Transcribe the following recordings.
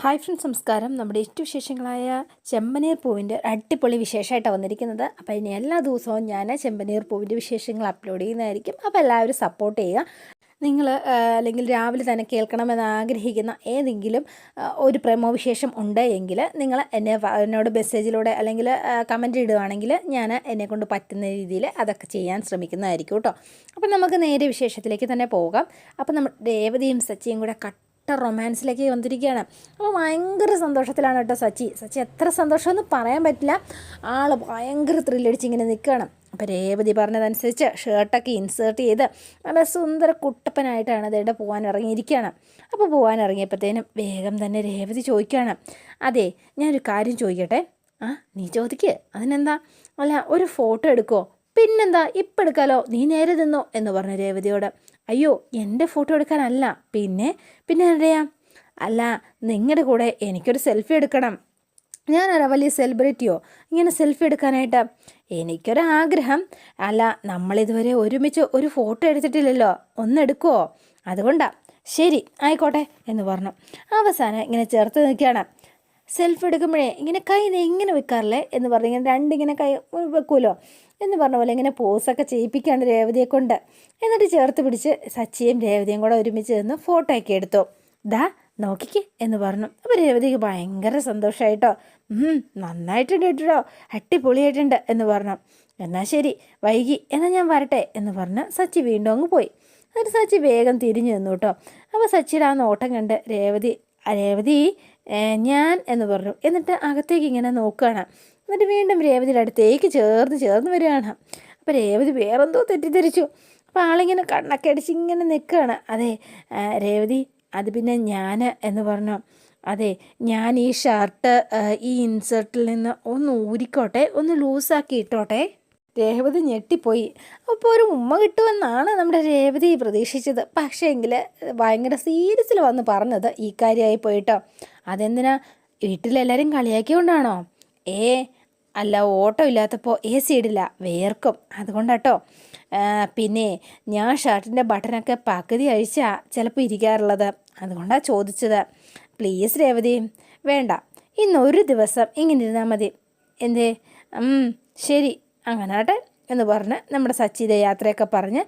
Hi friends നമസ്കാരം. നമ്മുടെ ഏറ്റവും വിശേഷങ്ങളായ ചെമ്പനീർ പൂവിന്റെ അടിപൊളി വിശേഷമായിട്ടാണ് വന്നിരിക്കുന്നത്. അപ്പോൾ ഇനി എല്ലാ ദിവസവും ഞാൻ ചെമ്പനീർ പൂവിന്റെ വിശേഷങ്ങൾ അപ്ലോഡ് ചെയ്യുന്നതായിരിക്കും. അപ്പോൾ എല്ലാവരും സപ്പോർട്ട് ചെയ്യുക. നിങ്ങൾ അല്ലെങ്കിൽ രാവിലെ തന്നെ കേൾക്കണമെന്ന് ആഗ്രഹിക്കുന്ന ഏതെങ്കിലും ഒരു പ്രമോ വിശേഷം ഉണ്ട് എങ്കിൽ നിങ്ങൾ എന്നെ എന്നോട് മെസ്സേജിലൂടെ അല്ലെങ്കിൽ കമന്റ് ഇടുകയാണെങ്കിൽ ഞാൻ എന്നെക്കൊണ്ട് പറ്റുന്ന രീതിയിൽ അതൊക്കെ ചെയ്യാൻ ശ്രമിക്കുന്നതായിരിക്കും കേട്ടോ. അപ്പം നമുക്ക് നേരെ വിശേഷത്തിലേക്ക് തന്നെ പോകാം. അപ്പം നമ്മൾ രേവതിയും സച്ചിയും കൂടെ കട്ട റൊമാൻസിലേക്ക് വന്നിരിക്കുകയാണ്. അപ്പോൾ ഭയങ്കര സന്തോഷത്തിലാണ് കേട്ടോ സച്ചി. സച്ചി എത്ര സന്തോഷമെന്ന് പറയാൻ പറ്റില്ല. ആൾ ഭയങ്കര ത്രില്ലടിച്ച് ഇങ്ങനെ നിൽക്കുകയാണ്. അപ്പോൾ രേവതി പറഞ്ഞതനുസരിച്ച് ഷർട്ടൊക്കെ ഇൻസേർട്ട് ചെയ്ത് നല്ല സുന്ദര കുട്ടപ്പനായിട്ടാണ് അതേടെ പോകാൻ ഇറങ്ങിയിരിക്കുകയാണ്. അപ്പോൾ പോകാൻ ഇറങ്ങിയപ്പോഴത്തേനും വേഗം തന്നെ രേവതി ചോദിക്കുകയാണ്. അതെ ഞാനൊരു കാര്യം ചോദിക്കട്ടെ? ആ നീ ചോദിക്ക്. അതിനെന്താ? അല്ല ഒരു ഫോട്ടോ എടുക്കുമോ പിന്നെന്താ? ഇപ്പം എടുക്കാലോ നീ നേരെ നിന്നോ? എന്ന് പറഞ്ഞു രേവതിയോട്. അയ്യോ എന്റെ ഫോട്ടോ എടുക്കാനല്ല. പിന്നെ പിന്നെ എന്തെയാ അല്ല നിങ്ങളുടെ കൂടെ എനിക്കൊരു സെൽഫി എടുക്കണം. ഞാനൊരു വലിയ സെലിബ്രിറ്റിയോ? ഇങ്ങനെ സെൽഫി എടുക്കാനായിട്ട്. എനിക്കൊരാഗ്രഹം അല്ല നമ്മളിതുവരെ ഒരുമിച്ച് ഒരു ഫോട്ടോ എടുത്തിട്ടില്ലല്ലോ. ഒന്നെടുക്കുമോ അതുകൊണ്ടാ. ശരി ആയിക്കോട്ടെ എന്ന് പറഞ്ഞു. അവസാനം ഇങ്ങനെ ചേർത്ത് നിൽക്കുകയാണ്. സെൽഫി എടുക്കുമ്പോഴേ ഇങ്ങനെ കൈ ഇങ്ങനെ വെക്കാറില്ലേ എന്ന് പറഞ്ഞ് ഇങ്ങനെ രണ്ടിങ്ങനെ കൈ വെക്കുമല്ലോ. എന്ന് പറഞ്ഞ പോലെ ഇങ്ങനെ പോസൊക്കെ ചെയ്യിപ്പിക്കാണ് രേവതിയെ കൊണ്ട്. എന്നിട്ട് ചേർത്ത് പിടിച്ച് സച്ചിയും രേവതിയും കൂടെ ഒരുമിച്ച് നിന്ന് ഫോട്ടോ ഒക്കെ എടുത്തു. ദാ നോക്കിക്കേ എന്ന് പറഞ്ഞു. അപ്പോൾ രേവതിക്ക് ഭയങ്കര സന്തോഷമായിട്ടോ നന്നായിട്ടുണ്ട് കേട്ടോ. അടിപൊളിയായിട്ടുണ്ട് എന്ന് പറഞ്ഞു. എന്നാൽ ശരി വൈകി എന്നാൽ ഞാൻ വരട്ടെ എന്ന് പറഞ്ഞ് സച്ചി വീണ്ടും അങ്ങ് പോയി. എന്നിട്ട് സച്ചി വേഗം തിരിഞ്ഞു നിന്നു കേട്ടോ. അപ്പോൾ സച്ചിയുടെ ആ നോട്ടം കണ്ട് രേവതി രേവതി ഞാൻ എന്ന് പറഞ്ഞു. എന്നിട്ട് അകത്തേക്ക് ഇങ്ങനെ നോക്കുകയാണ്. എന്നിട്ട് വീണ്ടും രേവതിയുടെ അടുത്തേക്ക് ചേർന്ന് ചേർന്ന് വരികയാണ്. അപ്പോൾ രേവതി വേറെന്തോ തെറ്റിദ്ധരിച്ചു. അപ്പോൾ ആളിങ്ങനെ കണ്ണൊക്കെ അടിച്ച് ഇങ്ങനെ നിൽക്കുകയാണ് അതെ രേവതി അത് പിന്നെ ഞാൻ എന്ന് പറഞ്ഞു. അതെ ഞാൻ ഈ ഷർട്ട് ഈ ഇൻസർട്ടിൽ നിന്ന് ഒന്ന് ഊരിക്കോട്ടെ ഒന്ന് ലൂസാക്കി ഇട്ടോട്ടെ. രേവതി ഞെട്ടിപ്പോയി. അപ്പോൾ ഒരു ഉമ്മ കിട്ടുമെന്നാണ് നമ്മുടെ രേവതി പ്രതീക്ഷിച്ചത്. പക്ഷേ എങ്കിൽ ഭയങ്കര സീരിയസിൽ വന്ന് പറഞ്ഞത് ഈ കാര്യമായി പോയിട്ടോ. അതെന്തിനാ? വീട്ടിലെല്ലാവരും കളിയാക്കിയോണ്ടാണോ? ഏ അല്ല ഓട്ടോ ഇല്ലാത്തപ്പോൾ എ സി ഇടില്ല വേർക്കും. അതുകൊണ്ടാട്ടോ. പിന്നെ ഞാൻ ഷർട്ടിന്റെ ബട്ടനൊക്കെ പകുതി അഴിച്ചാ ചിലപ്പോൾ ഇരിക്കാറുള്ളത്. അതുകൊണ്ടാണ് ചോദിച്ചത്. പ്ലീസ് രേവതി. വേണ്ട. ഇന്ന് ഒരു ദിവസം ഇങ്ങനെ ഇരുന്നാൽ മതി. എന്തേ? ശരി. അങ്ങനെ ആട്ടെ എന്ന് പറഞ്ഞ് നമ്മുടെ സച്ചിത യാത്രയൊക്കെ പറഞ്ഞ്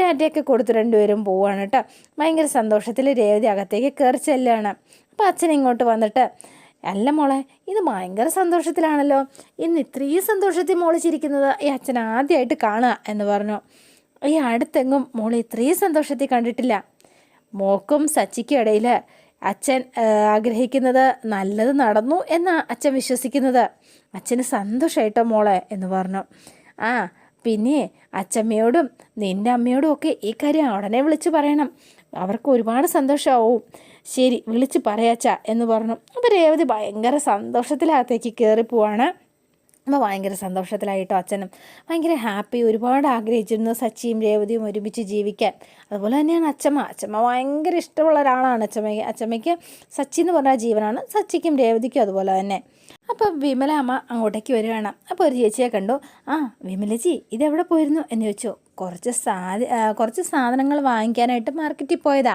ഡാറ്റയൊക്കെ കൊടുത്ത് രണ്ടുപേരും പോവാണ് കേട്ടോ. ഭയങ്കര സന്തോഷത്തിൽ രേവതി അകത്തേക്ക് കയറി ചെല്ലുകയാണ് അപ്പോൾ അച്ഛൻ ഇങ്ങോട്ട് വന്നിട്ട് അല്ല മോളെ ഇത് ഭയങ്കര സന്തോഷത്തിലാണല്ലോ. ഇന്ന് ഇത്രയും സന്തോഷത്തിൽ മോൾ ചിരിക്കുന്നത് ഈ അച്ഛൻ ആദ്യമായിട്ട് കാണുക എന്ന് പറഞ്ഞു. ഈ അടുത്തെങ്ങും മോൾ ഇത്രയും സന്തോഷത്തിൽ കണ്ടിട്ടില്ല. മോക്കും സച്ചിക്കും ഇടയിൽ അച്ഛൻ ആഗ്രഹിക്കുന്നത് നല്ലത് നടന്നു എന്നാ അച്ഛൻ വിശ്വസിക്കുന്നത്. അച്ഛന് സന്തോഷമായിട്ടോ മോളെ എന്ന് പറഞ്ഞു. ആ പിന്നെ അച്ഛമ്മയോടും നിന്റെ അമ്മയോടും ഒക്കെ ഈ കാര്യം ഉടനെ വിളിച്ച് പറയണം. അവർക്ക് ഒരുപാട് സന്തോഷമാവും ശരി വിളിച്ച് പറയാച്ച എന്ന് പറഞ്ഞു. അപ്പോൾ രേവതി ഭയങ്കര സന്തോഷത്തിലകത്തേക്ക് കയറി പോവാണ്. അപ്പോൾ ഭയങ്കര സന്തോഷത്തിലായിട്ടോ അച്ഛനും. ഭയങ്കര ഹാപ്പി ഒരുപാട് ആഗ്രഹിച്ചിരുന്നു സച്ചിയും രേവതിയും ഒരുമിച്ച് ജീവിക്കാൻ. അതുപോലെ തന്നെയാണ് അച്ഛമ്മ അച്ഛമ്മ ഭയങ്കര ഇഷ്ടമുള്ള ഒരാളാണ് അച്ഛമ്മയ്ക്ക് അച്ഛമ്മയ്ക്ക് സച്ചി എന്ന് പറഞ്ഞ ജീവനാണ്. സച്ചിക്കും രേവതിക്കും അതുപോലെ തന്നെ. അപ്പോൾ വിമല അമ്മ അങ്ങോട്ടേക്ക് വരികയാണ്. അപ്പോൾ ഒരു ചേച്ചിയെ കണ്ടു. ആ വിമലജി ഇതെവിടെ പോയിരുന്നു? എന്ന് ചോദിച്ചു. കുറച്ച് സാധ കുറച്ച് സാധനങ്ങൾ വാങ്ങിക്കാനായിട്ട് മാർക്കറ്റിൽ പോയതാ.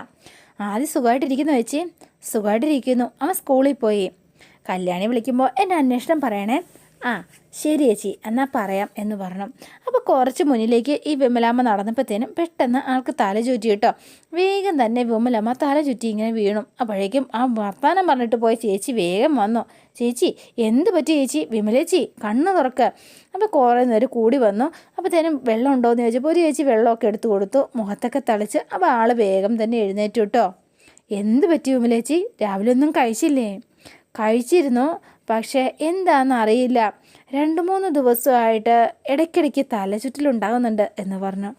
ആദ്യം സുഖമായിട്ടിരിക്കുന്നു ചേച്ചി. സുഖമായിട്ടിരിക്കുന്നു. അവൻ സ്കൂളിൽ പോയി. കല്യാണി വിളിക്കുമ്പോൾ എന്റെ അന്വേഷണം പറയണേ. ആ ശരി ചേച്ചി എന്നാൽ പറയാം എന്ന് പറഞ്ഞു. അപ്പോൾ കുറച്ച് മുന്നിലേക്ക് ഈ വിമലാമ്മ നടന്നപ്പോഴത്തേനും പെട്ടെന്ന് ആൾക്ക് തല ചുറ്റി കേട്ടോ. വേഗം തന്നെ വിമലാമ്മ തല ചുറ്റി ഇങ്ങനെ വീണു. അപ്പോഴേക്കും ആ വർത്താനം പറഞ്ഞിട്ട് പോയ ചേച്ചി വേഗം വന്നു. ചേച്ചി എന്ത് പറ്റി ചേച്ചി? വിമലേച്ചി കണ്ണ് തുറക്ക്. അപ്പോൾ കുറേ നേരം കൂടി വന്നു. അപ്പോഴത്തേനും വെള്ളം ഉണ്ടോ എന്ന് ചോദിച്ചപ്പോൾ ഒരു ചേച്ചി വെള്ളമൊക്കെ എടുത്തു കൊടുത്തു. മുഖത്തൊക്കെ തളിച്ച്. അപ്പോൾ ആൾ വേഗം തന്നെ എഴുന്നേറ്റു കേട്ടോ. എന്ത് പറ്റി വിമലേച്ചി രാവിലെ ഒന്നും കഴിച്ചില്ലേ? കഴിച്ചിരുന്നു. പക്ഷേ എന്താണെന്ന് അറിയില്ല. രണ്ട് മൂന്ന് ദിവസമായിട്ട് ഇടയ്ക്കിടയ്ക്ക് തലചുറ്റലുണ്ടാകുന്നുണ്ട് എന്ന് പറഞ്ഞു.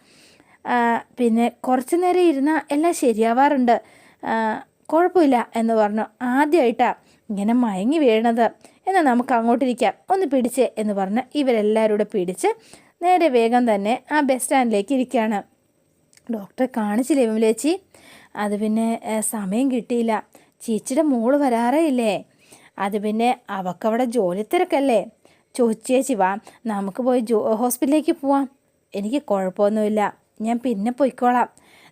പിന്നെ കുറച്ച് നേരം ഇരുന്നാൽ എല്ലാം ശരിയാവാറുണ്ട്. കുഴപ്പമില്ല എന്ന് പറഞ്ഞു. ആദ്യമായിട്ടാണ് ഇങ്ങനെ മയങ്ങി വീണത്. എന്നാൽ നമുക്ക് അങ്ങോട്ടിരിക്കാം. ഒന്ന് പിടിച്ച് എന്ന് പറഞ്ഞ് ഇവരെല്ലാവരും പിടിച്ച് നേരെ വേഗം തന്നെ ആ ബസ് സ്റ്റാൻഡിലേക്ക് ഇരിക്കുകയാണ്. ഡോക്ടറെ കാണിച്ചില്ലേ വിമലേച്ചി? അത് പിന്നെ സമയം കിട്ടിയില്ല. ചേച്ചിയുടെ മോൾ വരാറേ ഇല്ലേ? അത് പിന്നെ അവക്കവിടെ ജോലി തിരക്കല്ലേ ചോദിച്ചേച്ചി വാ നമുക്ക് പോയി ജോ ഹോസ്പിറ്റലിലേക്ക് പോവാം. എനിക്ക് കുഴപ്പമൊന്നുമില്ല. ഞാൻ പിന്നെ പൊയ്ക്കോളാം.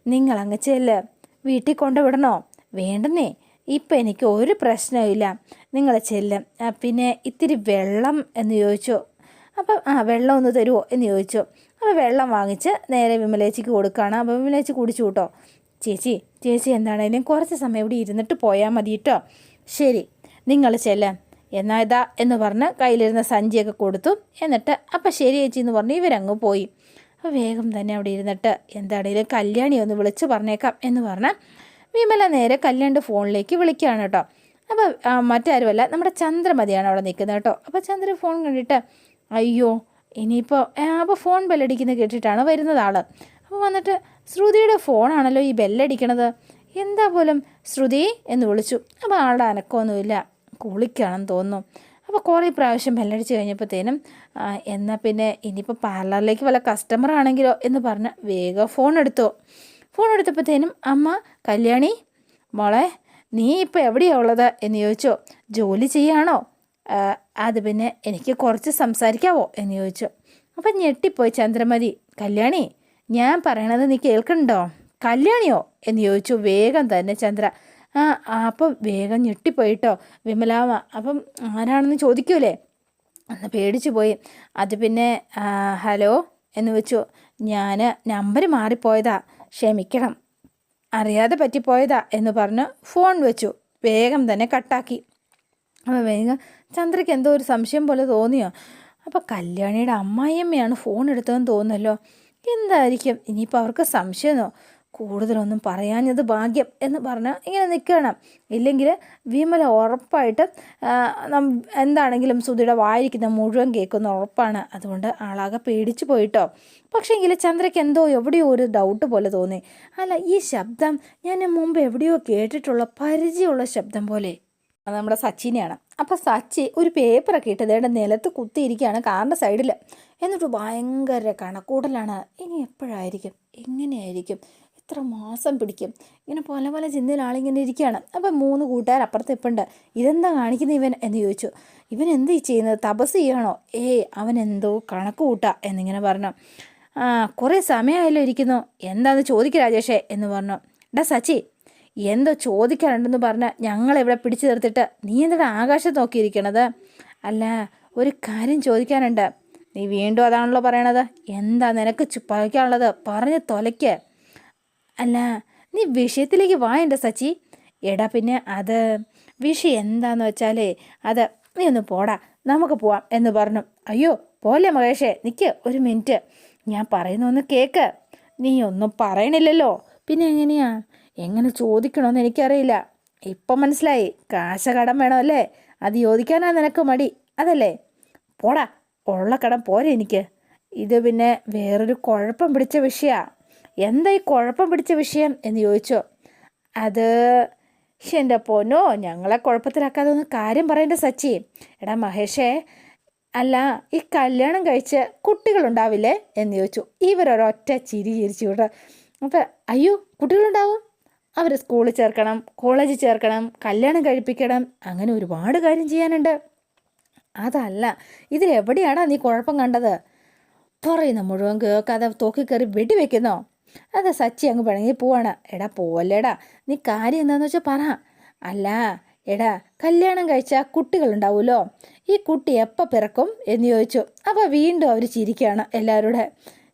നിങ്ങളങ്ങ് ചെല്ല്. വീട്ടിൽ കൊണ്ടുവിടണോ? വേണ്ടെന്നേ. ഇപ്പം എനിക്ക് ഒരു പ്രശ്നമില്ല നിങ്ങൾ ചെല്ല്. പിന്നെ ഇത്തിരി വെള്ളം എന്ന് ചോദിച്ചു. അപ്പം ആ വെള്ളം ഒന്ന് തരുമോ എന്ന് ചോദിച്ചു. അപ്പോൾ വെള്ളം വാങ്ങിച്ച് നേരെ വിമലേച്ചിക്ക് കൊടുക്കുകയാണ്. അപ്പോൾ വിമലേച്ചി കുടിച്ചു കേട്ടോ. ചേച്ചി ചേച്ചി എന്താണേലും കുറച്ച് സമയം ഇവിടെ ഇരുന്നിട്ട് പോയാൽ മതി കേട്ടോ. ശരി നിങ്ങൾ ചെല്ലാം. എന്നാ ഇതാ എന്ന് പറഞ്ഞ് കയ്യിലിരുന്ന സഞ്ചിയൊക്കെ കൊടുത്തു. എന്നിട്ട് അപ്പം ശരി ചേച്ചി എന്ന് പറഞ്ഞ് ഇവരങ്ങ് പോയി. അപ്പോൾ വേഗം തന്നെ അവിടെ ഇരുന്നിട്ട് എന്താണേലും കല്യാണി ഒന്ന് വിളിച്ച് പറഞ്ഞേക്കാം എന്ന് പറഞ്ഞാൽ വിമല നേരെ കല്യാണിന്റെ ഫോണിലേക്ക് വിളിക്കുകയാണ് കേട്ടോ. അപ്പോൾ മറ്റാരുമല്ല നമ്മുടെ ചന്ദ്രമതിയാണ് അവിടെ നിൽക്കുന്നത് കേട്ടോ. അപ്പോൾ ചന്ദ്രൻ ഫോൺ കണ്ടിട്ട് അയ്യോ ഇനിയിപ്പോൾ അപ്പോൾ ഫോൺ ബെല്ലടിക്കുന്നത് കേട്ടിട്ടാണ് വരുന്നത് ആൾ അപ്പോൾ വന്നിട്ട് ശ്രുതിയുടെ ഫോണാണല്ലോ ഈ ബെല്ലടിക്കണത്. എന്താ പോലും ശ്രുതി? എന്ന് വിളിച്ചു. അപ്പോൾ ആളുടെ അനക്കമൊന്നുമില്ല. കുളിക്കുകയാണെന്ന് തോന്നും അപ്പോൾ കുറേ പ്രാവശ്യം ബെല്ലടിച്ച് കഴിഞ്ഞപ്പോഴത്തേനും എന്നാൽ പിന്നെ ഇനിയിപ്പോൾ പാർലറിലേക്ക് വല്ല കസ്റ്റമർ ആണെങ്കിലോ എന്ന് പറഞ്ഞ് വേഗം ഫോൺ എടുത്തു. ഫോൺ എടുത്തപ്പോഴത്തേനും അമ്മ കല്യാണി മോളെ നീ ഇപ്പോൾ എവിടെയാണ് ഉള്ളത്? എന്ന് ചോദിച്ചോ. ജോലി ചെയ്യാണോ? അത് പിന്നെ എനിക്ക് കുറച്ച് സംസാരിക്കാവോ? എന്ന് ചോദിച്ചു. അപ്പം ഞെട്ടിപ്പോയി ചന്ദ്രമതി. കല്യാണി ഞാൻ പറയണത് നീ കേൾക്കണ്ടോ കല്യാണിയോ? എന്ന് ചോദിച്ചു വേഗം തന്നെ ചന്ദ്ര. അപ്പം വേഗം ഞെട്ടിപ്പോയിട്ടോ വിമലാമ അപ്പം ആരാണെന്ന് ചോദിക്കൂലേ? അന്ന് പേടിച്ചു പോയി. അത് പിന്നെ ഹലോ എന്ന് വെച്ചു. ഞാൻ നമ്പർ മാറിപ്പോയതാ. ക്ഷമിക്കണം. അറിയാതെ പറ്റിപ്പോയതാ എന്ന് പറഞ്ഞ് ഫോൺ വെച്ചു. വേഗം തന്നെ കട്ടാക്കി. അപ്പോൾ വേഗം ചന്ദ്രയ്ക്ക് എന്തോ ഒരു സംശയം പോലെ തോന്നിയോ? അപ്പോൾ കല്യാണിയുടെ അമ്മായിയമ്മയാണ് ഫോൺ എടുത്തതെന്ന് തോന്നുന്നല്ലോ. എന്തായിരിക്കും? ഇനിയിപ്പോൾ അവർക്ക് സംശയമോ? കൂടുതലൊന്നും പറയാഞ്ഞത് ഭാഗ്യം എന്ന് പറഞ്ഞാൽ ഇങ്ങനെ നിൽക്കണം ഇല്ലെങ്കിൽ വിമല ഉറപ്പായിട്ട് എന്താണെങ്കിലും സുധിയുടെ വായിരിക്കുന്ന മുഴുവൻ കേൾക്കുന്ന ഉറപ്പാണ്. അതുകൊണ്ട് ആളാകെ പേടിച്ചു പോയിട്ടോ. പക്ഷേ എങ്കിൽ ചന്ദ്രയ്ക്ക് എന്തോ എവിടെയോ ഒരു ഡൗട്ട് പോലെ തോന്നി. അല്ല ഈ ശബ്ദം ഞാൻ മുമ്പ് എവിടെയോ കേട്ടിട്ടുള്ള പരിചയമുള്ള ശബ്ദം പോലെ. അത് നമ്മുടെ സച്ചിനെയാണ്. അപ്പം സച്ചി ഒരു പേപ്പറൊക്കെ ഇട്ട് ഇതേടെ നിലത്ത് കുത്തിയിരിക്കുകയാണ് കാറിന്റെ സൈഡിൽ എന്നിട്ട് ഭയങ്കര കണക്കൂടലാണ് ഇനി എപ്പോഴായിരിക്കും? എങ്ങനെയായിരിക്കും? എത്ര മാസം പിടിക്കും? ഇങ്ങനെ പല പല ചിന്തയിൽ ആളിങ്ങനെ ഇരിക്കുകയാണ്. അപ്പം മൂന്ന് കൂട്ടുകാർ അപ്പുറത്ത് ഇപ്പുണ്ട്. ഇതെന്താ കാണിക്കുന്ന ഇവൻ? എന്ന് ചോദിച്ചു. ഇവൻ എന്ത് ചെയ്യുന്നത്? തപസ് ചെയ്യണോ? ഏ അവൻ എന്തോ കണക്ക് കൂട്ടുക എന്നിങ്ങനെ പറഞ്ഞു. ആ കുറേ സമയമായല്ലോ ഇരിക്കുന്നു. എന്താന്ന് ചോദിക്ക രാജേഷേ എന്ന് പറഞ്ഞു. ഡാ സച്ചി എന്തോ ചോദിക്കാനുണ്ടെന്ന് പറഞ്ഞ് ഞങ്ങളെവിടെ പിടിച്ചു നിർത്തിട്ട് നീ എന്താ ആകാശത്ത് നോക്കിയിരിക്കണത്? അല്ല ഒരു കാര്യം ചോദിക്കാനുണ്ട്. നീ വീണ്ടും അതാണല്ലോ പറയണത്. എന്താ നിനക്ക് ചുപ്പാക്കാനുള്ളത് പറഞ്ഞ് തൊലയ്ക്ക്. അല്ല നീ വിഷയത്തിലേക്ക് വായണ്ട സച്ചി. എടാ പിന്നെ അത് വിഷയം എന്താന്ന് വെച്ചാലേ അത് നീ ഒന്ന് പോടാ നമുക്ക് പോവാം എന്ന് പറഞ്ഞു. അയ്യോ പോലെ മഹേഷേ? നിൽക്ക് ഒരു മിനിറ്റ്. ഞാൻ പറയുന്ന ഒന്ന് കേക്ക്. നീ ഒന്നും പറയണില്ലല്ലോ. പിന്നെ എങ്ങനെയാ? എങ്ങനെ ചോദിക്കണമെന്ന് എനിക്കറിയില്ല. ഇപ്പം മനസ്സിലായി. കാശ കടം വേണമല്ലേ? അത് ചോദിക്കാനാ നിനക്ക് മടി. അതല്ലേ? പോടാ ഉള്ള കടം പോരെ എനിക്ക്. ഇത് പിന്നെ വേറൊരു കുഴപ്പം പിടിച്ച വിഷയമാണ് എന്താ ഈ കുഴപ്പം പിടിച്ച വിഷയം എന്ന് ചോദിച്ചോ? അത് എന്റെ പൊന്നോ ഞങ്ങളെ കുഴപ്പത്തിലാക്കാതെ ഒന്ന് കാര്യം പറയേണ്ട സച്ചി. എടാ മഹേഷേ അല്ല ഈ കല്യാണം കഴിച്ച് കുട്ടികളുണ്ടാവില്ലേ എന്ന് ചോദിച്ചു. ഇവരൊരൊറ്റ ചിരി ചിരിച്ചു വിട അപ്പം അയ്യോ കുട്ടികളുണ്ടാവും? അവർ സ്കൂളിൽ ചേർക്കണം കോളേജിൽ ചേർക്കണം കല്യാണം കഴിപ്പിക്കണം അങ്ങനെ ഒരുപാട് കാര്യം ചെയ്യാനുണ്ട്. അതല്ല ഇതിലെവിടെയാടാ നീ കുഴപ്പം കണ്ടത്? പറയുന്ന മുഴുവൻ കേൾക്കാതെ തോക്കി കയറി വെടിവെക്കുന്നോ? അത് സച്ചി അങ്ങ് പിണങ്ങി പോവാണ്. എടാ പോവല്ലേടാ. നീ കാര്യം എന്താന്ന് വെച്ചാൽ പറ. അല്ല എടാ കല്യാണം കഴിച്ച കുട്ടികളുണ്ടാവുമല്ലോ ഈ കുട്ടി എപ്പോൾ പിറക്കും എന്ന് ചോദിച്ചു. അപ്പോൾ വീണ്ടും അവർ ചിരിക്കുകയാണ് എല്ലാവരുടെ.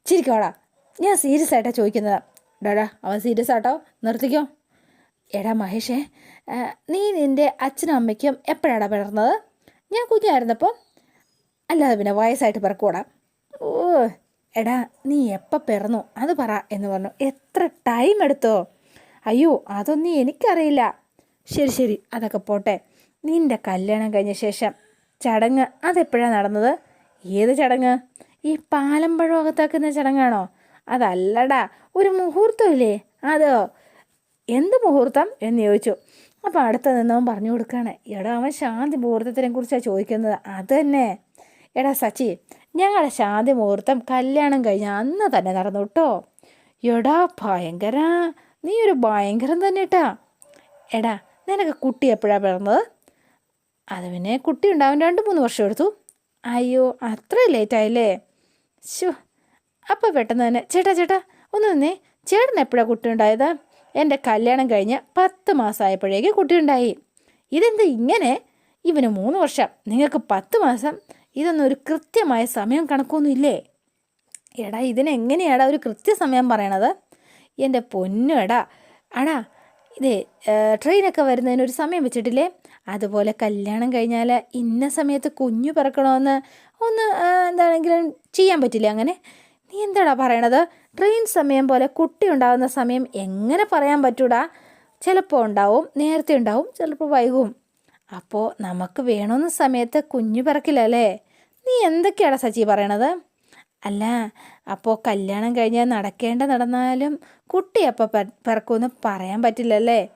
ചിരിക്കോടാ. ഞാൻ സീരിയസ് ആയിട്ടാ ചോദിക്കുന്നത്. ഡാടാ അവൻ സീരിയസ് ആട്ടോ. നിർത്തിക്കോ. എടാ മഹേഷേ നീ നിന്റെ അച്ഛനും അമ്മയ്ക്കും എപ്പോഴാടാ പിറന്നത്? ഞാൻ കുഞ്ഞായിരുന്നപ്പോൾ അല്ലാതെ പിന്നെ വയസ്സായിട്ട് പിറക്കൂടാ ഓ എടാ നീ എപ്പോൾ പിറന്നു? അത് പറ എന്ന് പറഞ്ഞു. എത്ര ടൈം എടുത്തോ? അയ്യോ അതൊന്നും എനിക്കറിയില്ല. ശരി ശരി അതൊക്കെ പോട്ടെ. നിന്റെ കല്യാണം കഴിഞ്ഞ ശേഷം ചടങ്ങ് അതെപ്പോഴാണ് നടന്നത്? ഏത് ചടങ്ങ്? ഈ പാലമ്പഴം അകത്താക്കുന്ന ചടങ്ങാണോ? അതല്ലടാ ഒരു മുഹൂർത്തമില്ലേ? അതോ? എന്ത് മുഹൂർത്തം എന്ന് ചോദിച്ചു. അപ്പോൾ അടുത്ത് നിന്നവൻ പറഞ്ഞു കൊടുക്കുകയാണ് എടാ അവൻ ശാന്തി മുഹൂർത്തത്തിനെ കുറിച്ചാണ് ചോദിക്കുന്നത്. അത് തന്നെ. എടാ സച്ചി ഞങ്ങളുടെ ശാന്തി മുഹൂർത്തം കല്യാണം കഴിഞ്ഞ അന്ന് തന്നെ നടന്നു കേട്ടോ എടാ ഭയങ്കര നീ ഒരു ഭയങ്കരം തന്നെ കേട്ടാ എടാ നിനക്ക് കുട്ടി എപ്പോഴാണ് പിറന്നത്? അത് പിന്നെ കുട്ടി ഉണ്ടാവാൻ രണ്ട് മൂന്ന് വർഷം എടുത്തു. അയ്യോ അത്ര ലേറ്റായില്ലേ ശോ അപ്പോൾ പെട്ടെന്ന് തന്നെ ചേട്ടാ ചേട്ടാ ഒന്ന് നിന്നേ. ചേട്ടൻ എപ്പോഴാണ് കുട്ടി ഉണ്ടായത്? എന്റെ കല്യാണം കഴിഞ്ഞ് പത്ത് മാസമായപ്പോഴേക്ക് കുട്ടിയുണ്ടായി ഇതെന്ത് ഇങ്ങനെ? ഇവന് മൂന്ന് വർഷം നിങ്ങൾക്ക് പത്ത് മാസം ഇതൊന്നും ഒരു കൃത്യമായ സമയം കണക്കൊന്നും ഇല്ലേ എടാ ഇതിനെങ്ങനെയാടാ ഒരു കൃത്യസമയം പറയണത്? എന്റെ പൊന്നു എടാ. അടാ ഇതേ ട്രെയിനൊക്കെ വരുന്നതിന് ഒരു സമയം വെച്ചിട്ടില്ലേ? അതുപോലെ കല്യാണം കഴിഞ്ഞാൽ ഇന്ന സമയത്ത് കുഞ്ഞു പിറക്കണമെന്ന് ഒന്ന് എന്താണെങ്കിലും ചെയ്യാൻ പറ്റില്ല അങ്ങനെ? നീ എന്താടാ പറയണത്? ട്രെയിൻ സമയം പോലെ കുട്ടി ഉണ്ടാകുന്ന സമയം എങ്ങനെ പറയാൻ പറ്റൂടാ? ചിലപ്പോൾ ഉണ്ടാവും നേരത്തെ ഉണ്ടാവും ചിലപ്പോൾ വൈകും. അപ്പോൾ നമുക്ക് വേണമെന്ന സമയത്ത് കുഞ്ഞു പിറക്കില്ലല്ലേ? നീ എന്തൊക്കെയാണ് സച്ചി പറയണത്? അല്ല അപ്പോൾ കല്യാണം കഴിഞ്ഞാൽ നടക്കേണ്ട നടന്നാലും കുട്ടി അപ്പോൾ പിറക്കുമെന്ന് പറയാൻ പറ്റില്ലല്ലേ?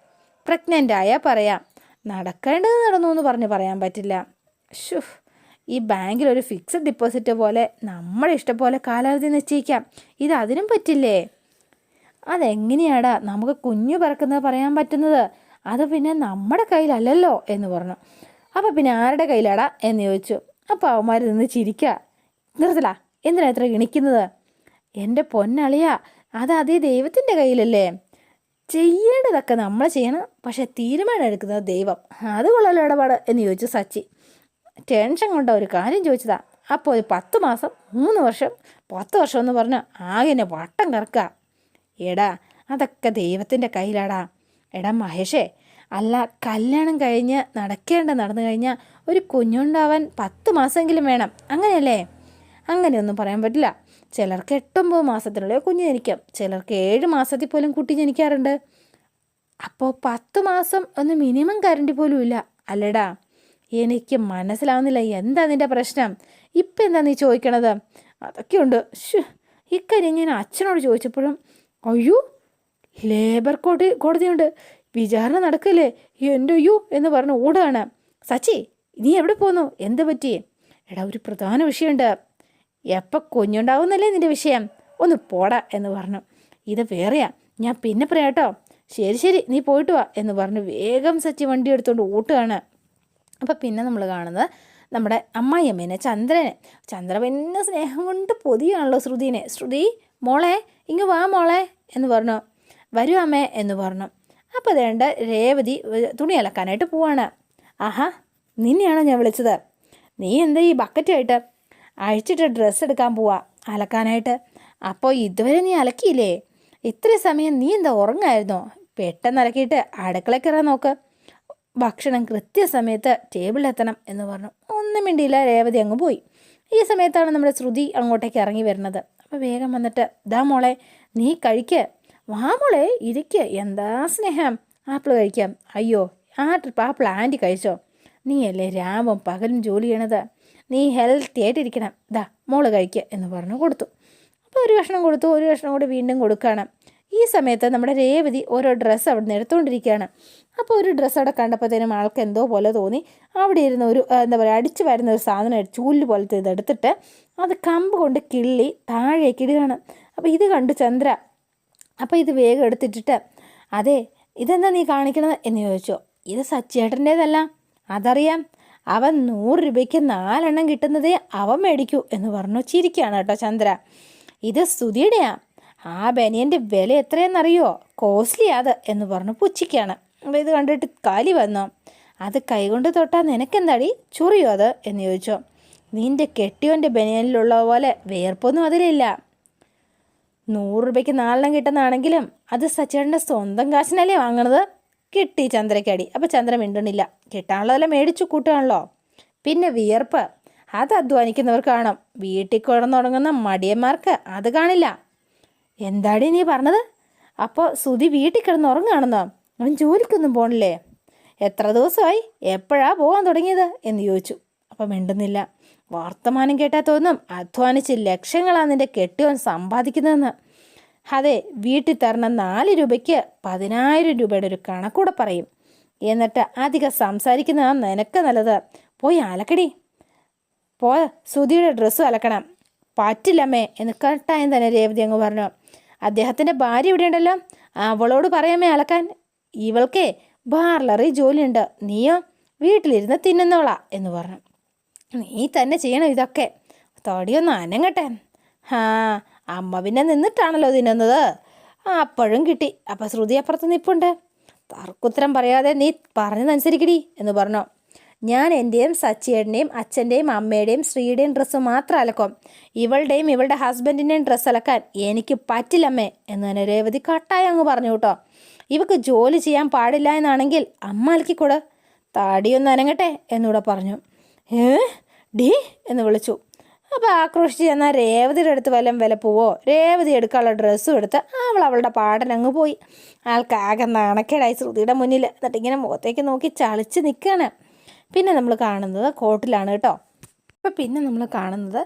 പ്രഗ്നന്റ് ആയാൽ പറയാം. നടക്കേണ്ടത് നടന്നു എന്ന് പറഞ്ഞ് പറയാൻ പറ്റില്ല. ഷു ഈ ബാങ്കിൽ ഒരു ഫിക്സഡ് ഡിപ്പോസിറ്റ് പോലെ നമ്മുടെ ഇഷ്ടം പോലെ കാലാവധി നിശ്ചയിക്കാം. ഇത് അതിനും പറ്റില്ലേ? അതെങ്ങനെയാടാ നമുക്ക് കുഞ്ഞു പിറക്കുന്നത് പറയാൻ പറ്റുന്നത്? അത് പിന്നെ നമ്മുടെ കയ്യിലല്ലല്ലോ എന്ന് പറഞ്ഞു. അപ്പോൾ പിന്നെ ആരുടെ കയ്യിലാടാ എന്ന് ചോദിച്ചു. അപ്പോൾ അവന്മാർ നിന്ന് ചിരിക്കുക നിർത്തല എന്തിനാ ഇത്ര ഇണിക്കുന്നത് എന്റെ പൊന്നളിയ അത് അതേ ദൈവത്തിന്റെ കയ്യിലല്ലേ? ചെയ്യേണ്ടതൊക്കെ നമ്മൾ ചെയ്യണം പക്ഷെ തീരുമാനം എടുക്കുന്നത് ദൈവം. അത് കൊള്ളല്ലോ ഇടപാട് എന്ന് ചോദിച്ചു സച്ചി. ടെൻഷൻ കൊണ്ട ഒരു കാര്യം ചോദിച്ചതാ. അപ്പോൾ ഒരു പത്ത് മാസം മൂന്ന് വർഷം പത്ത് വർഷം എന്ന് പറഞ്ഞാൽ ആകെ വട്ടം കറക്കുക എടാ അതൊക്കെ ദൈവത്തിന്റെ കയ്യിലാടാ. എടാ മഹേഷേ അല്ല കല്യാണം കഴിഞ്ഞ് നടക്കേണ്ട നടന്നു കഴിഞ്ഞാൽ ഒരു കുഞ്ഞുണ്ടാവാൻ പത്ത് മാസമെങ്കിലും വേണം. അങ്ങനെയല്ലേ? അങ്ങനെയൊന്നും പറയാൻ പറ്റില്ല. ചിലർക്ക് എട്ടൊമ്പത് മാസത്തിനുള്ളിൽ കുഞ്ഞ് ജനിക്കാം. ചിലർക്ക് ഏഴ് മാസത്തിൽ പോലും കുട്ടി ജനിക്കാറുണ്ട്. അപ്പോൾ പത്ത് മാസം ഒന്ന് മിനിമം കരണ്ടി പോലും ഇല്ല. അല്ലടാ എനിക്ക് മനസ്സിലാവുന്നില്ല. എന്താ നിന്റെ പ്രശ്നം? ഇപ്പം എന്താ നീ ചോദിക്കണത്? അതൊക്കെയുണ്ട് ഇക്കാര്യം ഞാൻ അച്ഛനോട് ചോദിച്ചപ്പോഴും അയ്യോ ലേബർ കോടതി കോടതിയുണ്ട്. വിചാരണ നടക്കല്ലേ? എന്റെ അയ്യോ എന്ന് പറഞ്ഞ് ഓടുകയാണ്. സച്ചി നീ എവിടെ പോന്നു? എന്ത് പറ്റി? എടാ ഒരു പ്രധാന വിഷയമുണ്ട്. എപ്പോൾ കുഞ്ഞുണ്ടാവുന്നല്ലേ നിന്റെ വിഷയം? ഒന്ന് പോടാ എന്ന് പറഞ്ഞു. ഇത് വേറെയാ. ഞാൻ പിന്നെ പറയാം കേട്ടോ. ശരി ശരി നീ പോയിട്ട് വാ എന്ന് പറഞ്ഞ്. വേഗം സച്ചി വണ്ടി എടുത്തുകൊണ്ട് ഓട്ടുകയാണ്. അപ്പം പിന്നെ നമ്മൾ കാണുന്നത് നമ്മുടെ അമ്മായിയമ്മേനെ ചന്ദ്രനെ. ചന്ദ്ര പിന്നെ സ്നേഹം കൊണ്ട് പൊതിയാണല്ലോ ശ്രുതിനെ. ശ്രുതി മോളെ ഇങ്ങ് വാ മോളെ എന്ന് പറഞ്ഞു. വരൂ അമ്മേ എന്ന് പറഞ്ഞു. അപ്പോൾ അതേണ്ട രേവതി തുണി അലക്കാനായിട്ട് പോവാണ്. ആഹാ നിന്നെയാണോ ഞാൻ വിളിച്ചത്. നീ എന്താ ഈ ബക്കറ്റായിട്ട്? അഴിച്ചിട്ട് ഡ്രസ്സ് എടുക്കാൻ പോവാ അലക്കാനായിട്ട്. അപ്പോൾ ഇതുവരെ നീ അലക്കിയില്ലേ? ഇത്ര സമയം നീ എന്താ ഉറങ്ങായിരുന്നോ? പെട്ടെന്ന് അലക്കിയിട്ട് അടുക്കള കയറാൻ നോക്ക്. ഭക്ഷണം കൃത്യസമയത്ത് ടേബിളിലെത്തണം എന്ന് പറഞ്ഞു. ഒന്നും മിണ്ടിയില്ല രേവതി അങ്ങ് പോയി. ഈ സമയത്താണ് നമ്മുടെ ശ്രുതി അങ്ങോട്ടേക്ക് ഇറങ്ങി വരുന്നത്. അപ്പോൾ വേഗം വന്നിട്ട് ദാ മോളെ നീ കഴിക്ക്. വാ മോളെ ഇരിക്ക്. എന്താ സ്നേഹം? ആപ്പിൾ കഴിക്കാം. അയ്യോ ആ ട്രിപ്പ് ആപ്പിൾ ആന്റി കഴിച്ചോ? നീയല്ലേ രാവും പകലും ജോലി ചെയ്യണത്? നീ ഹെൽത്തി ആയിട്ടിരിക്കണം. ദാ മോൾ കഴിക്കുക എന്ന് പറഞ്ഞു കൊടുത്തു. അപ്പോൾ ഒരു കഷ്ണം കൊടുത്തു ഒരു കഷ്ണം കൂടി വീണ്ടും കൊടുക്കുകയാണ്. ഈ സമയത്ത് നമ്മുടെ രേവതി ഓരോ ഡ്രസ്സ് അവിടെ നിന്ന് എടുത്തുകൊണ്ടിരിക്കുകയാണ് അപ്പോൾ ഒരു ഡ്രസ്സ് അവിടെ കണ്ടപ്പോഴത്തേനും ആൾക്ക് എന്തോ പോലെ തോന്നി. അവിടെ ഇരുന്ന് ഒരു എന്താ പറയുക അടിച്ചു വരുന്ന ഒരു സാധനം ചൂൽ പോലത്തെ ഇത് എടുത്തിട്ട് അത് കമ്പ് കൊണ്ട് കിള്ളി താഴേക്ക് ഇടുകയാണ്. അപ്പോൾ ഇത് കണ്ടു ചന്ദ്ര. അപ്പോൾ ഇത് വേഗം എടുത്തിട്ടിട്ട് അതെ ഇതെന്താ നീ കാണിക്കണത്? എന്ന് ചോദിച്ചോ. ഇത് സച്ചേട്ടന്റേതല്ല അതറിയാം. അവൻ നൂറ് രൂപയ്ക്ക് നാലെണ്ണം കിട്ടുന്നതേ അവൻ മേടിക്കൂ എന്ന് പറഞ്ഞു ചിരിക്കുകയാണ് കേട്ടോ ചന്ദ്ര. ഇത് സ്തുതിയുടെയാ ആ ബനിയന്റെ വില എത്രയെന്നറിയോ? കോസ്റ്റ്ലി അത് എന്ന് പറഞ്ഞു പുച്ഛിക്കാണ് അപ്പോൾ ഇത് കണ്ടിട്ട് കാലി വന്നോ. അത് കൈകൊണ്ട് തൊട്ടാൽ നിനക്കെന്താടി? ചൊറിയോ അത്? എന്ന് ചോദിച്ചോ. നിന്റെ കെട്ടിയോന്റെ ബനിയനിലുള്ള പോലെ വേർപ്പൊന്നും അതിലില്ല. നൂറ് രൂപയ്ക്ക് നാലെണ്ണം കിട്ടുന്നതാണെങ്കിലും അത് സച്ചേട്ടന്റെ സ്വന്തം കാശിനല്ലേ വാങ്ങണത്? കിട്ടി ചന്ദ്രക്കടി അപ്പോൾ ചന്ദ്രൻ മിണ്ടണില്ല കിട്ടാനുള്ളതെല്ലാം മേടിച്ചു കൂട്ടുകയാണല്ലോ. പിന്നെ വിയർപ്പ്. അത് അധ്വാനിക്കുന്നവർ കാണും. വീട്ടിൽ കിടന്നുറങ്ങുന്ന മടിയന്മാർക്ക് അത് കാണില്ല. എന്താടി നീ പറഞ്ഞത്? അപ്പോൾ സുതി വീട്ടിൽ കിടന്ന് കിടന്നുറങ്ങുകയാണെന്നോ? അവൻ ജോലിക്കൊന്നും പോണില്ലേ? എത്ര ദിവസമായി? എപ്പോഴാ പോകാൻ തുടങ്ങിയത്? എന്ന് ചോദിച്ചു. അപ്പം മിണ്ടുന്നില്ല. വർത്തമാനം കേട്ടാൽ തോന്നും അധ്വാനിച്ച് ലക്ഷങ്ങളാണ് നിന്റെ കെട്ടിയവൻ സമ്പാദിക്കുന്നതെന്ന്. അതെ വീട്ടിൽ തരണ നാല് രൂപയ്ക്ക് പതിനായിരം രൂപയുടെ ഒരു കണക്കൂടെ പറയും. എന്നിട്ട് അധികം സംസാരിക്കുന്ന നിനക്ക് നല്ലത്. പോയി അലക്കടി. പോ സുധിയുടെ ഡ്രസ്സ് അലക്കണം. പറ്റില്ലമ്മേ എന്ന് കട്ടായം തന്നെ രേവതി അങ്ങ് പറഞ്ഞു. അദ്ദേഹത്തിന്റെ ഭാര്യ ഇവിടെ ഉണ്ടല്ലോ അവളോട് പറയാമേ അലക്കാൻ. ഇവൾക്കേ പാർലറിൽ ജോലിയുണ്ട്. നീയോ? വീട്ടിലിരുന്ന് തിന്നുന്നവളാ എന്ന് പറഞ്ഞു. നീ തന്നെ ചെയ്യണം ഇതൊക്കെ. തൊടിയൊന്ന് അനങ്ങട്ടെ. ഹാ അമ്മ പിന്നെ നിന്നിട്ടാണല്ലോ തിന്നുന്നത്. അപ്പോഴും കിട്ടി. അപ്പം ശ്രുതി അപ്പുറത്ത് നിൽപ്പുണ്ട് തർക്കുത്തരം പറയാതെ നീ പറഞ്ഞതനുസരിക്കടി എന്ന് പറഞ്ഞു. ഞാൻ എന്റെയും സച്ചിയേടിന്റെയും അച്ഛന്റെയും അമ്മയുടെയും ശ്രീയുടെയും ഡ്രസ്സ് മാത്രം അലക്കും. ഇവളുടെയും ഇവളുടെ ഹസ്ബൻഡിന്റെയും ഡ്രസ്സ് അലക്കാൻ എനിക്ക് പറ്റില്ലമ്മേ എന്ന് തന്നെ രേവതി കട്ടായി അങ്ങ് പറഞ്ഞു കേട്ടോ. ഇവക്ക് ജോലി ചെയ്യാൻ പാടില്ല എന്നാണെങ്കിൽ അമ്മ അലക്കിക്കൂട്. താടിയൊന്ന് അനങ്ങട്ടെ എന്നൂടെ പറഞ്ഞു. ഏ? ഡി? എന്ന് വിളിച്ചു. അപ്പോൾ ആക്രോശിച്ച് ചെന്നാൽ രേവതിയുടെ അടുത്ത് വല്ലതും വില പോവോ? രേവതി എടുക്കാനുള്ള ഡ്രസ്സും എടുത്ത് അവൾ അവളുടെ പാടനങ്ങ് പോയി. ആൾക്കാകെ നാണക്കേടായി ശ്രുതിയുടെ മുന്നിൽ എന്നിട്ട് ഇങ്ങനെ മുഖത്തേക്ക് നോക്കി ചളിച്ച് നിൽക്കുകയാണ് പിന്നെ നമ്മൾ കാണുന്നത് കോട്ടിലാണ് കേട്ടോ. അപ്പോൾ പിന്നെ നമ്മൾ കാണുന്നത്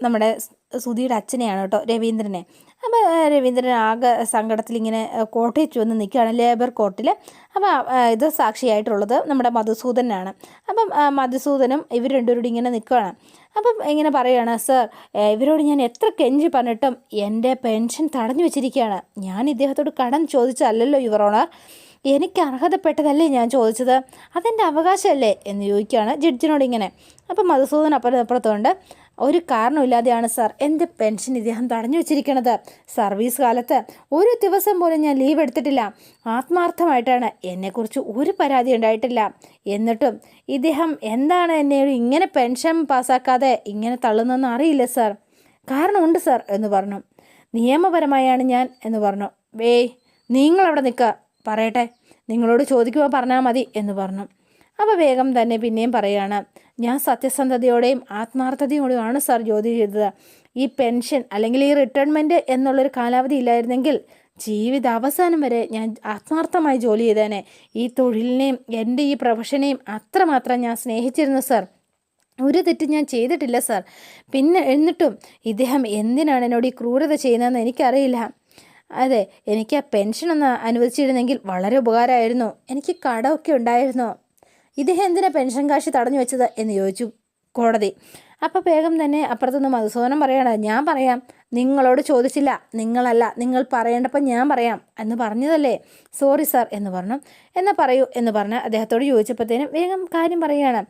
നമ്മുടെ സുധിയുടെ അച്ഛനെയാണ് കേട്ടോ രവീന്ദ്രനെ. അപ്പോൾ രവീന്ദ്രൻ ആകെ സങ്കടത്തിൽ ഇങ്ങനെ കോട്ടയിൽ വന്ന് നിൽക്കുകയാണ് ലേബർ കോർട്ടിൽ അപ്പോൾ ഇത് സാക്ഷിയായിട്ടുള്ളത് നമ്മുടെ മധുസൂദനാണ്. അപ്പം മധുസൂദനും ഇവർ രണ്ടുപേരോട് ഇങ്ങനെ നിൽക്കുകയാണ്. അപ്പം ഇങ്ങനെ പറയുകയാണ് സർ ഇവരോട് ഞാൻ എത്ര കെഞ്ചി പറഞ്ഞിട്ടും എന്റെ പെൻഷൻ തടഞ്ഞു വെച്ചിരിക്കുകയാണ്. ഞാൻ ഇദ്ദേഹത്തോട് കടം ചോദിച്ചതല്ലല്ലോ യുവർ ഓണർ. എനിക്ക് അർഹതപ്പെട്ടതല്ലേ ഞാൻ ചോദിച്ചത്? അതെന്റെ അവകാശമല്ലേ? എന്ന് ചോദിക്കുകയാണ് ജഡ്ജിനോട് ഇങ്ങനെ. അപ്പം മധുസൂദൻ അപ്പുറം അപ്പുറത്തുകൊണ്ട് ഒരു കാരണമില്ലാതെയാണ് സാർ എന്റെ പെൻഷൻ ഇദ്ദേഹം തടഞ്ഞു വെച്ചിരിക്കുന്നത്. സർവീസ് കാലത്ത് ഒരു ദിവസം പോലും ഞാൻ ലീവ് എടുത്തിട്ടില്ല. ആത്മാർത്ഥമായിട്ടാണ് എന്നെക്കുറിച്ച് ഒരു പരാതി ഉണ്ടായിട്ടില്ല. എന്നിട്ടും ഇദ്ദേഹം എന്താണ് എന്നെ ഇങ്ങനെ പെൻഷൻ പാസ്സാക്കാതെ ഇങ്ങനെ തള്ളുന്നതെന്ന് അറിയില്ല സാർ. കാരണമുണ്ട് സാർ എന്ന് പറഞ്ഞു. നിയമപരമായാണ് ഞാൻ എന്ന് പറഞ്ഞു. വേയ് നിങ്ങളവിടെ നിൽക്കുക പറയട്ടെ. നിങ്ങളോട് ചോദിക്കുമ്പോൾ പറഞ്ഞാൽ മതി എന്ന് പറഞ്ഞു. അപ്പോൾ വേഗം തന്നെ പിന്നെയും പറയുകയാണ്. ഞാൻ സത്യസന്ധതയോടെയും ആത്മാർത്ഥതയോടെയുമാണ് സാർ ജോലി ചെയ്തത്. ഈ പെൻഷൻ അല്ലെങ്കിൽ ഈ റിട്ടയർമെന്റ് എന്നുള്ളൊരു കാലാവധി ഇല്ലായിരുന്നെങ്കിൽ ജീവിത അവസാനം വരെ ഞാൻ ആത്മാർത്ഥമായി ജോലി ചെയ്തേനെ. ഈ തൊഴിലിനെയും എന്റെ ഈ പ്രൊഫഷനെയും അത്രമാത്രം ഞാൻ സ്നേഹിച്ചിരുന്നു സാർ. ഒരു തെറ്റ് ഞാൻ ചെയ്തിട്ടില്ല സാർ. പിന്നെ എന്നിട്ടും ഇദ്ദേഹം എന്തിനാണ് എന്നോട് ഈ ക്രൂരത ചെയ്യുന്നതെന്ന് എനിക്കറിയില്ല. അതെ എനിക്ക് ആ പെൻഷൻ ഒന്ന് അനുവദിച്ചിരുന്നെങ്കിൽ വളരെ ഉപകാരമായിരുന്നു. എനിക്ക് കടമൊക്കെ ഉണ്ടായിരുന്നു. ഇദ്ദേഹം എന്തിനാ പെൻഷൻ കാശ് തടഞ്ഞു വെച്ചത് എന്ന് ചോദിച്ചു കോടതി. അപ്പോൾ വേഗം തന്നെ അപ്പുറത്തുനിന്ന് മധുസൂദനം പറയണത് ഞാൻ പറയാം നിങ്ങളോട് ചോദിച്ചില്ല നിങ്ങളല്ല നിങ്ങൾ പറയേണ്ടപ്പോൾ ഞാൻ പറയാം എന്ന് പറഞ്ഞതല്ലേ? സോറി സാർ എന്ന് പറഞ്ഞു. എന്നാൽ പറയൂ എന്ന് പറഞ്ഞ് അദ്ദേഹത്തോട് ചോദിച്ചപ്പോഴത്തേനും വേഗം കാര്യം പറയുകയാണ്.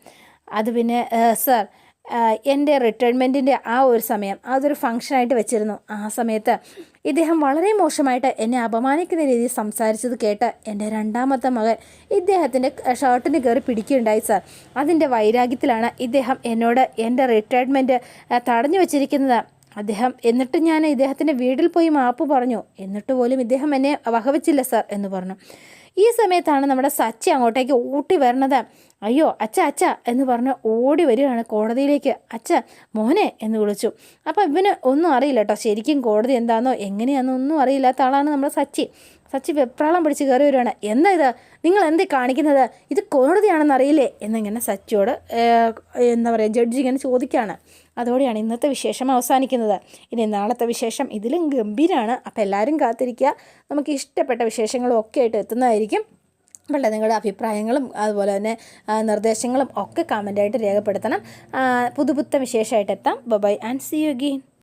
അത് പിന്നെ സാർ എന്റെ റിട്ടയർമെന്റിന്റെ ആ ഒരു സമയം അതൊരു ഫങ്ഷനായിട്ട് വെച്ചിരുന്നു. ആ സമയത്ത് ഇദ്ദേഹം വളരെ മോശമായിട്ട് എന്നെ അപമാനിക്കുന്ന രീതിയിൽ സംസാരിച്ചത് കേട്ട് എന്റെ രണ്ടാമത്തെ മകൻ ഇദ്ദേഹത്തിന്റെ ഷർട്ടിന് കയറി പിടിക്കുകയുണ്ടായി സാർ അതിന്റെ വൈരാഗ്യത്തിലാണ് ഇദ്ദേഹം എന്നോട് എന്റെ റിട്ടയർമെന്റ് തടഞ്ഞു വെച്ചിരിക്കുന്നത്. അദ്ദേഹം എന്നിട്ട് ഞാൻ ഇദ്ദേഹത്തിന്റെ വീട്ടിൽ പോയി മാപ്പ് പറഞ്ഞു. എന്നിട്ട് പോലും ഇദ്ദേഹം എന്നെ വകവച്ചില്ല സാർ എന്ന് പറഞ്ഞു. ഈ സമയത്താണ് നമ്മുടെ സച്ചി അങ്ങോട്ടേക്ക് ഊട്ടി വരണത്. അയ്യോ അച്ഛ അച്ഛ എന്ന് പറഞ്ഞ് ഓടി വരികയാണ് കോടതിയിലേക്ക്. അച്ഛ മോനെ എന്ന് വിളിച്ചു. അപ്പോൾ ഇവന് ഒന്നും അറിയില്ല കേട്ടോ. ശരിക്കും കോടതി എന്താണെന്നോ എങ്ങനെയാണെന്നോ ഒന്നും അറിയില്ലാത്ത ആളാണ് നമ്മുടെ സച്ചി. സച്ചി വെപ്രാളം പിടിച്ച് കയറി വരികയാണ്. എന്താ ഇത്? നിങ്ങൾ എന്തേ കാണിക്കുന്നത്? ഇത് കോടതിയാണെന്ന് അറിയില്ലേ? എന്നിങ്ങനെ സച്ചിയോട് എന്താ പറയുക ജഡ്ജി ഇങ്ങനെ ചോദിക്കുകയാണ്. അതോടെയാണ് ഇന്നത്തെ വിശേഷം അവസാനിക്കുന്നത്. ഇനി നാളത്തെ വിശേഷം ഇതിലും ഗംഭീരമാണ് അപ്പോൾ എല്ലാവരും കാത്തിരിക്കുക. നമുക്ക് ഇഷ്ടപ്പെട്ട വിശേഷങ്ങളും ഒക്കെ ആയിട്ട് എത്തുന്നതായിരിക്കും. അപ്പോൾ നിങ്ങളുടെ അഭിപ്രായങ്ങളും അതുപോലെ തന്നെ നിർദ്ദേശങ്ങളും ഒക്കെ കമന്റായിട്ട് രേഖപ്പെടുത്തണം. പുതുപുത്തം പുതുപുത്ത വിശേഷമായിട്ട് എത്താം. Bye and see you again